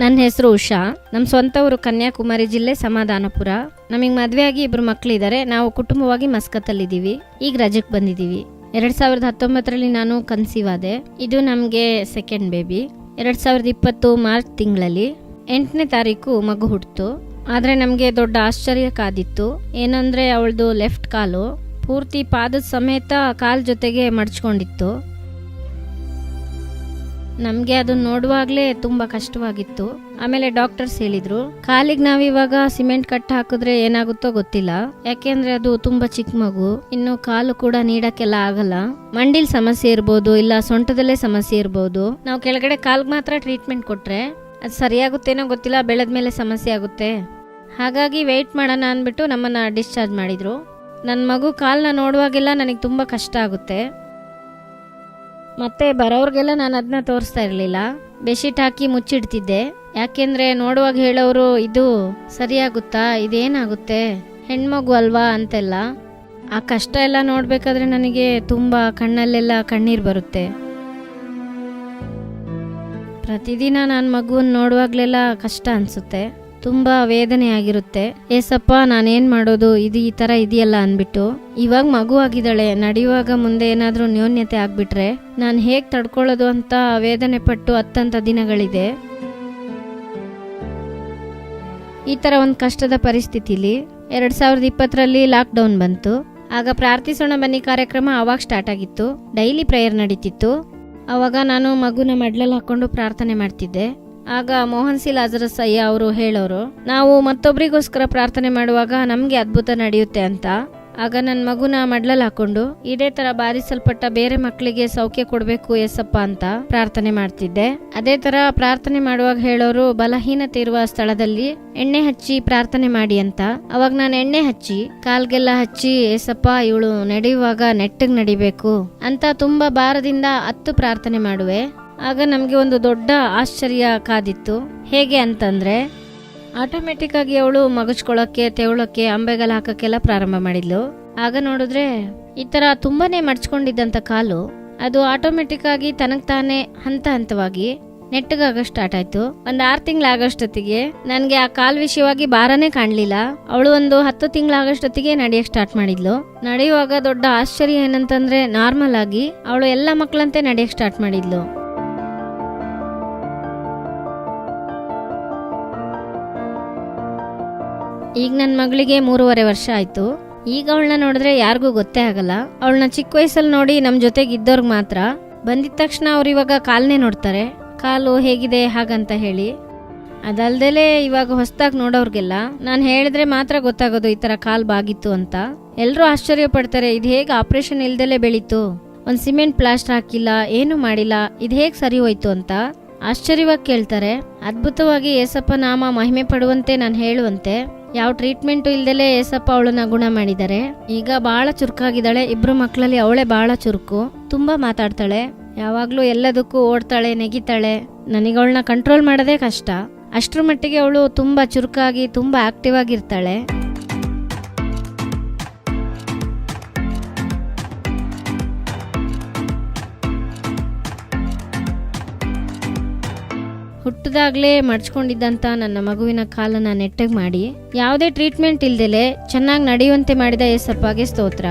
ನನ್ನ ಹೆಸರು ಉಷಾ. ನಮ್ಮ ಸ್ವಂತ ಊರು ಕನ್ಯಾಕುಮಾರಿ ಜಿಲ್ಲೆ ಸಮಾಧಾನಪುರ. ನಮಗೆ ಮದುವೆ ಆಗಿ ಇಬ್ಬರು ಮಕ್ಕಳಿದ್ದಾರೆ ನಾವು ಕುಟುಂಬವಾಗಿ ಮಸ್ಕತ್ತಲ್ಲಿದ್ದೀವಿ. ಈಗ ರಜಕ್ಕೆ ಬಂದಿದ್ದೀವಿ. ಎರಡು ಸಾವಿರದ ಹತ್ತೊಂಬತ್ತರಲ್ಲಿ ನಾನು ಕನ್ಸೀವ್ ಆದೆ. ಇದು ನಮಗೆ ಸೆಕೆಂಡ್ ಬೇಬಿ ಎರಡ್ ಸಾವಿರದ ಇಪ್ಪತ್ತು ಮಾರ್ಚ್ ತಿಂಗಳಲ್ಲಿ. ಎಂಟನೇ ತಾರೀಕು ಮಗು ಹುಟ್ಟಿತು ಆದರೆ ನಮಗೆ ದೊಡ್ಡ ಆಶ್ಚರ್ಯ ಕಾದಿತ್ತು. ಏನಂದರೆ ಅವಳದು ಲೆಫ್ಟ್ ಕಾಲು. ಪೂರ್ತಿ ಪಾದದ ಸಮೇತ ಕಾಲ್ ಜೊತೆಗೆ ಮಡ್ಚ್ಕೊಂಡಿತ್ತು. ನಮಗೆ ಅದು ನೋಡುವಾಗಲೇ ತುಂಬ ಕಷ್ಟವಾಗಿತ್ತು. ಆಮೇಲೆ ಡಾಕ್ಟರ್ಸ್ ಹೇಳಿದ್ರು, ಕಾಲಿಗೆ ನಾವಿವಾಗ ಸಿಮೆಂಟ್ ಕಟ್ ಹಾಕಿದ್ರೆ ಏನಾಗುತ್ತೋ ಗೊತ್ತಿಲ್ಲ. ಯಾಕೆಂದ್ರೆ ಅದು ತುಂಬಾ ಚಿಕ್ಕ ಮಗು, ಇನ್ನು ಕಾಲು ಕೂಡ ನೀಡಕ್ಕೆಲ್ಲ ಆಗಲ್ಲ. ಮಂಡಿಲ್ ಸಮಸ್ಯೆ ಇರ್ಬೋದು, ಇಲ್ಲ ಸೊಂಟದಲ್ಲೇ ಸಮಸ್ಯೆ ಇರ್ಬೋದು. ನಾವು ಕೆಳಗಡೆ ಕಾಲ್ಗೆ ಮಾತ್ರ ಟ್ರೀಟ್ಮೆಂಟ್ ಕೊಟ್ರೆ ಅದು ಸರಿಯಾಗುತ್ತೇನೋ ಗೊತ್ತಿಲ್ಲ, ಬೆಳೆದ ಮೇಲೆ ಸಮಸ್ಯೆ ಆಗುತ್ತೆ. ಹಾಗಾಗಿ ವೆಯ್ಟ್ ಮಾಡೋಣ ಅಂದ್ಬಿಟ್ಟು ನಮ್ಮನ್ನ ಡಿಸ್ಚಾರ್ಜ್ ಮಾಡಿದ್ರು. ನನ್ನ ಮಗು ಕಾಲನ್ನ ನೋಡುವಾಗೆಲ್ಲ ನನಗೆ ತುಂಬ ಕಷ್ಟ ಆಗುತ್ತೆ. ಮತ್ತೆ ಬರೋರ್ಗೆಲ್ಲ ನಾನು ಅದನ್ನ ತೋರಿಸ್ತಾ ಇರಲಿಲ್ಲ. ಬೆಡ್ಶೀಟ್ ಹಾಕಿ ಮುಚ್ಚಿಡ್ತಿದ್ದೆ. ಯಾಕೆಂದ್ರೆ ನೋಡುವಾಗ ಹೇಳೋರು, ಇದು ಸರಿಯಾಗುತ್ತಾ? ಇದೇನಾಗುತ್ತೆ? ಹೆಣ್ಮಗು ಅಲ್ವಾ? ಅಂತೆಲ್ಲ. ಆ ಕಷ್ಟ ಎಲ್ಲ ನೋಡಬೇಕಾದ್ರೆ ನನಗೆ ತುಂಬಾ ಕಣ್ಣಲ್ಲೆಲ್ಲ ಕಣ್ಣೀರು ಬರುತ್ತೆ. ಪ್ರತಿದಿನ ನಾನು ಮಗುವನ್ನು ನೋಡುವಾಗಲೆಲ್ಲ ಕಷ್ಟ ಅನ್ಸುತ್ತೆ. ತುಂಬಾ ವೇದನೆ ಆಗಿರುತ್ತೆ ಏಸಪ್ಪ, ನಾನೇನ್ ಮಾಡೋದು? ಇದು ಈ ತರ ಇದೆಯಲ್ಲ ಅನ್ಬಿಟ್ಟು ಇವಾಗ ಮಗು ಆಗಿದ್ದಾಳೆ. ನಡೆಯುವಾಗ ಮುಂದೆ ಏನಾದರೂ ನ್ಯೂನ್ಯತೆ ಆಗ್ಬಿಟ್ರೆ ನಾನು ಹೇಗ್ ತಡ್ಕೊಳ್ಳೋದು ಅಂತ ವೇದನೆ ಪಟ್ಟು ಅತ್ತಂತ ದಿನಗಳಿದೆ. ಈ ತರ ಒಂದು ಕಷ್ಟದ ಪರಿಸ್ಥಿತಿಲಿ ಎರಡ್ ಸಾವಿರದ ಇಪ್ಪತ್ತರಲ್ಲಿ ಲಾಕ್ಡೌನ್ ಬಂತು. ಆಗ ಪ್ರಾರ್ಥಿಸೋಣ ಬನ್ನಿ ಕಾರ್ಯಕ್ರಮ ಅವಾಗ ಸ್ಟಾರ್ಟ್ ಆಗಿತ್ತು. ಡೈಲಿ ಪ್ರೇಯರ್ ನಡೀತಿತ್ತು. ಅವಾಗ ನಾನು ಮಗುನ ಮಡ್ಲಲ್ಲಿ ಹಾಕೊಂಡು ಪ್ರಾರ್ಥನೆ ಮಾಡ್ತಿದ್ದೆ. ಆಗ ಮೋಹನ್ ಸಿ ಲಾಜರಸ್ ಅಯ್ಯ ಅವರು ಹೇಳೋರು, ನಾವು ಮತ್ತೊಬ್ರಿಗೋಸ್ಕರ ಪ್ರಾರ್ಥನೆ ಮಾಡುವಾಗ ನಮಗೆ ಅದ್ಭುತ ನಡೆಯುತ್ತೆ ಅಂತ. ಆಗ ನನ್ನ ಮಗುನ ಮಡ್ಲಲ್ಲಿ ಹಾಕೊಂಡು, ಇದೇ ತರ ಬಾರಿಸಲ್ಪಟ್ಟ ಬೇರೆ ಮಕ್ಕಳಿಗೆ ಸೌಖ್ಯ ಕೊಡಬೇಕು ಎಸಪ್ಪ ಅಂತ ಪ್ರಾರ್ಥನೆ ಮಾಡ್ತಿದ್ದೆ. ಅದೇ ತರ ಪ್ರಾರ್ಥನೆ ಮಾಡುವಾಗ ಹೇಳೋರು, ಬಲಹೀನತೆ ಇರುವ ಸ್ಥಳದಲ್ಲಿ ಎಣ್ಣೆ ಹಚ್ಚಿ ಪ್ರಾರ್ಥನೆ ಮಾಡಿ ಅಂತ. ಅವಾಗ ನಾನು ಎಣ್ಣೆ ಹಚ್ಚಿ, ಕಾಲ್ಗೆಲ್ಲ ಹಚ್ಚಿ ಏಸಪ್ಪ ಇವಳು ನಡೆಯುವಾಗ ನೆಟ್ಟಗ್ ನಡಿಬೇಕು ಅಂತ ತುಂಬಾ ಭಾರದಿಂದ ಹತ್ತು ಪ್ರಾರ್ಥನೆ ಮಾಡುವೆ. ಆಗ ನಮಗೆ ಒಂದು ದೊಡ್ಡ ಆಶ್ಚರ್ಯ ಕಾದಿತ್ತು. ಹೇಗೆ ಅಂತಂದರೆ ಆಟೋಮೆಟಿಕ್ ಆಗಿ ಅವಳು ಮಗಚ್ಕೊಳ್ಳೋಕ್ಕೆ ತೆವಳೋಕ್ಕೆ, ಅಂಬೆಗಾಲ ಹಾಕೋಕ್ಕೆಲ್ಲ ಪ್ರಾರಂಭ ಮಾಡಿದ್ಲು. ಆಗ ನೋಡಿದ್ರೆ, ಈ ಥರ ತುಂಬಾ ಮಡ್ಚ್ಕೊಂಡಿದ್ದಂಥ ಕಾಲು, ಅದು ಆಟೋಮೆಟಿಕ್ ಆಗಿ ತನಗೆ ತಾನೇ ಹಂತ ಹಂತವಾಗಿ ನೆಟ್ಟಗಾಗೋ ಸ್ಟಾರ್ಟ್ ಆಯ್ತು. ಒಂದು ಆರು ತಿಂಗಳಾಗೋಷ್ಟೊತ್ತಿಗೆ ನನಗೆ ಆ ಕಾಲು ವಿಷಯವಾಗಿ ಭಾರನೇ ಕಾಣಲಿಲ್ಲ. ಅವಳು ಒಂದು ಹತ್ತು ತಿಂಗಳಾಗೋಷ್ಟೊತ್ತಿಗೆ ನಡೆಯೋಕೆ ಸ್ಟಾರ್ಟ್ ಮಾಡಿದ್ಲು. ನಡೆಯುವಾಗ ದೊಡ್ಡ ಆಶ್ಚರ್ಯ ಏನಂತಂದರೆ ನಾರ್ಮಲ್ ಆಗಿ ಅವಳು ಎಲ್ಲ ಮಕ್ಕಳಂತೆ ನಡೆಯೋಕೆ ಸ್ಟಾರ್ಟ್ ಮಾಡಿದ್ಲು. ಈಗ ನನ್ನ ಮಗಳಿಗೆ ಮೂರುವರೆ ವರ್ಷ ಆಯಿತು. ಈಗ ಅವಳನ್ನ ನೋಡಿದ್ರೆ ಯಾರಿಗೂ ಗೊತ್ತೇ ಆಗಲ್ಲ. ಅವಳನ್ನ ಚಿಕ್ಕ ವಯಸ್ಸಲ್ಲಿ ನೋಡಿ ನಮ್ಮ ಜೊತೆಗೆ ಇದ್ದವ್ರಿಗೆ ಮಾತ್ರ. ಬಂದಿದ ತಕ್ಷಣ ಅವ್ರು ಇವಾಗ ಕಾಲನೇ ನೋಡ್ತಾರೆ. ಕಾಲು ಹೇಗಿದೆ, ಹಾಗಂತ ಹೇಳಿ. ಅದಲ್ದಲೆ ಇವಾಗ ಹೊಸ್ದಾಗಿ ನೋಡೋರ್ಗೆಲ್ಲ, ನಾನು ಹೇಳಿದ್ರೆ ಮಾತ್ರ ಗೊತ್ತಾಗೋದು ಈ ತರ ಕಾಲು ಬಾಗಿತ್ತು ಅಂತ. ಎಲ್ಲರೂ ಆಶ್ಚರ್ಯ ಪಡ್ತಾರೆ, ಇದು ಹೇಗೆ ಆಪರೇಷನ್ ಇಲ್ದಲೆ ಬೆಳೀತು? ಒಂದು ಸಿಮೆಂಟ್ ಪ್ಲಾಸ್ಟರ್ ಹಾಕಿಲ್ಲ, ಏನು ಮಾಡಿಲ್ಲ, ಇದು ಹೇಗೆ ಸರಿ ಹೋಯ್ತು ಅಂತ ಆಶ್ಚರ್ಯವಾಗಿ ಕೇಳ್ತಾರೆ. ಅದ್ಭುತವಾಗಿ ಯೇಸಪ್ಪ ನಾಮ ಮಹಿಮೆ ಪಡುವಂತೆ ನಾನು ಹೇಳುವಂತೆ. ಯಾವ ಟ್ರೀಟ್ಮೆಂಟು ಇಲ್ದಲೆ ಯೇಸಪ್ಪ ಅವಳನ್ನ ಗುಣ ಮಾಡಿದ್ದಾರೆ. ಈಗ ಬಹಳ ಚುರುಕಾಗಿದ್ದಾಳೆ. ಇಬ್ರು ಮಕ್ಕಳಲ್ಲಿ ಅವಳೇ ಬಹಳ ಚುರುಕು. ತುಂಬಾ ಮಾತಾಡ್ತಾಳೆ. ಯಾವಾಗ್ಲೂ ಎಲ್ಲದಕ್ಕೂ ಓಡ್ತಾಳೆ, ನೆಗಿತಾಳೆ. ನನಗೆ ಅವಳನ್ನ ಕಂಟ್ರೋಲ್ ಮಾಡೋದೇ ಕಷ್ಟ. ಅಷ್ಟ್ರ ಮಟ್ಟಿಗೆ ಅವಳು ತುಂಬಾ ಚುರುಕಾಗಿ, ತುಂಬಾ ಆಕ್ಟಿವ್ ಆಗಿರ್ತಾಳೆ. ಹುಟ್ಟದಾಗ್ಲೇ ಮಡ್ಚ್ಕೊಂಡಿದ್ದಂಥ ನನ್ನ ಮಗುವಿನ ಕಾಲನ್ನ ನೆಟ್ಟಗೆ ಮಾಡಿ. ಯಾವುದೇ ಟ್ರೀಟ್ಮೆಂಟ್ ಇಲ್ದಲೆ ಚೆನ್ನಾಗಿ ನಡೆಯುವಂತೆ ಮಾಡಿದ ಏಸಪ್ಪಗೆ ಸ್ತೋತ್ರ.